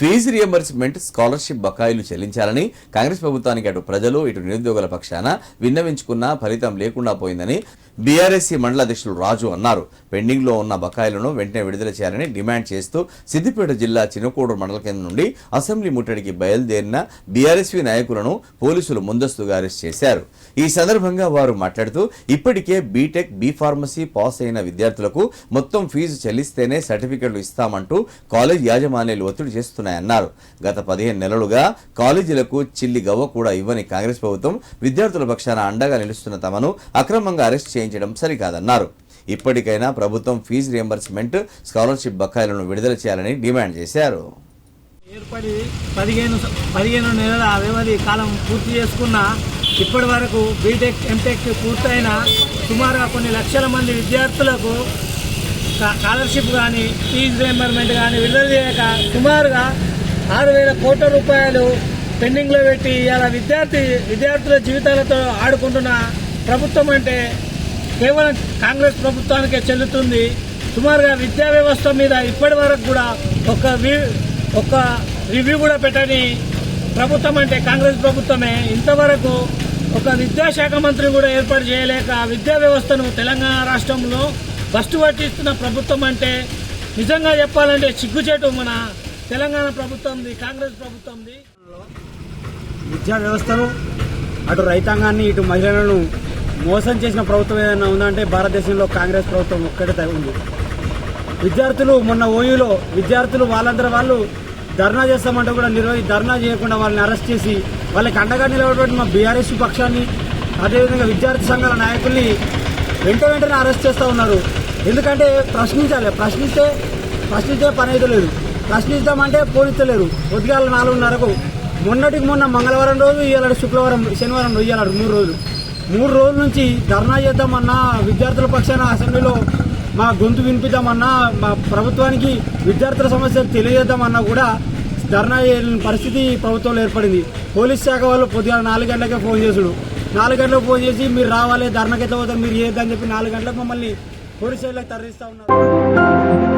Fee reimbursement scholarship బకాయిలు చెల్లించాలని కాంగ్రెస్ ప్రభుత్వానికి అటు ప్రజలు ఇటు నిరుద్యోగుల పక్షాన విన్నవించుకున్నా ఫలితం లేకుండా పోయిందని బీఆర్ఎస్సీ మండల అధ్యక్షులు రాజు అన్నారు. పెండింగ్లో ఉన్న బకాయిలను వెంటనే విడుదల చేయాలని డిమాండ్ చేస్తూ సిద్దిపేట జిల్లా చిన్నకోడూరు మండల కేంద్రం నుండి అసెంబ్లీ ముట్టడికి బయలుదేరిన బీఆర్ఎస్వీ నాయకులను పోలీసులు ముందస్తుగా అరెస్ట్ చేశారు. ఈ సందర్భంగా వారు మాట్లాడుతూ ఇప్పటికే బీటెక్ బీ ఫార్మసీ పాస్ అయిన విద్యార్థులకు మొత్తం ఫీజు చెల్లిస్తేనే సర్టిఫికెట్లు ఇస్తామంటూ కాలేజ్ యాజమాన్యాలు ఒత్తిడి చేస్తున్నాయన్నారు. గత పదిహేను నెలలుగా కాలేజీలకు చిల్లి గవ్వ కూడా ఇవ్వని కాంగ్రెస్ ప్రభుత్వం విద్యార్థుల పక్షాన అండగా నిలుస్తున్న తమను అక్రమంగా అరెస్ట్ చేయించడం సరికాదన్నారు. ఇప్పటికైనా ప్రభుత్వం ఫీజు రియంబర్స్మెంట్ స్కాలర్షిప్ బకాయిలను విడుదల చేయాలని డిమాండ్ చేశారు. ఏర్పడి పదిహేను పదిహేను నెలల వ్యవధి కాలం పూర్తి చేసుకున్న ఇప్పటి వరకు బీటెక్ ఎంటెక్ పూర్తయిన సుమారుగా కొన్ని లక్షల మంది విద్యార్థులకు స్కాలర్షిప్ కానీ ఫీజు రియంబర్మెంట్ కానీ విడుదల చేయక సుమారుగా ఆరు వేల కోట్ల రూపాయలు పెండింగ్లో పెట్టి ఇలా విద్యార్థి విద్యార్థుల జీవితాలతో ఆడుకుంటున్న ప్రభుత్వం అంటే కేవలం కాంగ్రెస్ ప్రభుత్వానికే చెల్లుతుంది. సుమారుగా విద్యా వ్యవస్థ మీద ఇప్పటి వరకు కూడా ఒక ఒక రివ్యూ కూడా పెట్టని ప్రభుత్వం అంటే కాంగ్రెస్ ప్రభుత్వమే. ఇంతవరకు ఒక విద్యాశాఖ మంత్రి కూడా ఏర్పాటు చేయలేక విద్యా వ్యవస్థను తెలంగాణ రాష్ట్రంలో ఫస్ట్ పట్టిస్తున్న ప్రభుత్వం అంటే నిజంగా చెప్పాలంటే చిగ్గుచేటు మన తెలంగాణ ప్రభుత్వంది కాంగ్రెస్ ప్రభుత్వంది. విద్యా వ్యవస్థను అటు రైతాంగాన్ని ఇటు మహిళలను మోసం చేసిన ప్రభుత్వం ఏదైనా ఉందంటే భారతదేశంలో కాంగ్రెస్ ప్రభుత్వం ఒక్కటే ఉంది. విద్యార్థులు మొన్న ఓయూలో విద్యార్థులు వాళ్ళందరూ వాళ్ళు ధర్నా చేస్తామంటే కూడా నిర్వహి ధర్నా చేయకుండా వాళ్ళని అరెస్ట్ చేసి వాళ్ళకి అండగా నిలబడి మా బీఆర్ఎస్ పక్షాన్ని అదేవిధంగా విద్యార్థి సంఘాల నాయకుల్ని వెంట వెంటనే అరెస్ట్ చేస్తూ ఉన్నారు. ఎందుకంటే ప్రశ్నించాలి ప్రశ్నిస్తే ప్రశ్నించే పని అయితే లేదు. ప్రశ్నిస్తామంటే పోలీస్తలేరు ఉద్యోగాలు నాలుగున్నరకు మొన్నటికి మొన్న మంగళవారం రోజు ఇవాళ శుక్రవారం శనివారం రోజు ఇవాళ మూడు రోజులు. మూడు రోజుల నుంచి ధర్నా చేద్దామన్నా విద్యార్థుల పక్షాన అసెంబ్లీలో మా గొంతు వినిపిద్దామన్నా మా ప్రభుత్వానికి విద్యార్థుల సమస్యలు తెలియజేద్దామన్నా కూడా ధర్నా చేయలేని పరిస్థితి ప్రభుత్వంలో ఏర్పడింది. పోలీస్ శాఖ వాళ్ళు పొద్దుగా నాలుగు గంటలకే ఫోన్ చేసుడు నాలుగు గంటలకు ఫోన్ చేసి మీరు రావాలి ధర్నాకి ఎట్లా పోతారు మీరు చేయొద్దని చెప్పి నాలుగు గంటలకు మమ్మల్ని పోలీస్ స్టేషన్లకు తరలిస్తా ఉన్నారు.